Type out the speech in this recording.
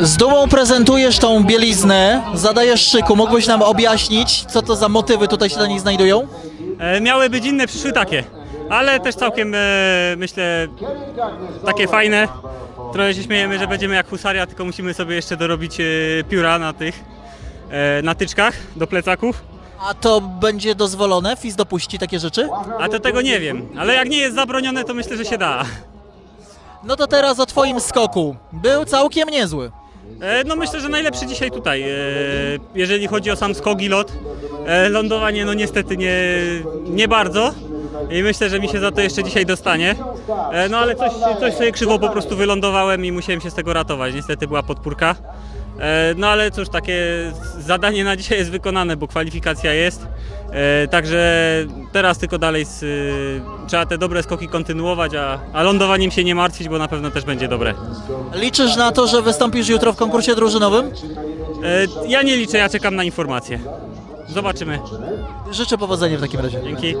Z dumą prezentujesz tą bieliznę, zadajesz szyku. Mógłbyś nam objaśnić, co to za motywy tutaj się na niej znajdują? E, miały być inne, przyszły takie. Ale też całkiem, e, myślę, takie fajne. Trochę się śmiejemy, że będziemy jak husaria, tylko musimy sobie jeszcze dorobić e, pióra na tych e, natyczkach do plecaków. A to będzie dozwolone? FIS dopuści takie rzeczy? A to tego nie wiem. Ale jak nie jest zabronione, to myślę, że się da. No to teraz o twoim skoku. Był całkiem niezły. E, no myślę, że najlepszy dzisiaj tutaj. E, jeżeli chodzi o sam skok i lot. E, lądowanie no niestety nie, nie bardzo. I myślę, że mi się za to jeszcze dzisiaj dostanie. No ale coś, coś sobie krzywo po prostu wylądowałem i musiałem się z tego ratować. Niestety była podpórka. E, no ale cóż, takie zadanie na dzisiaj jest wykonane, bo kwalifikacja jest. E, także teraz tylko dalej z, e, trzeba te dobre skoki kontynuować, a, a lądowaniem się nie martwić, bo na pewno też będzie dobre. Liczysz na to, że wystąpisz jutro w konkursie drużynowym? Ja nie liczę, ja czekam na informacje. Zobaczymy. Życzę powodzenia w takim razie. Dzięki.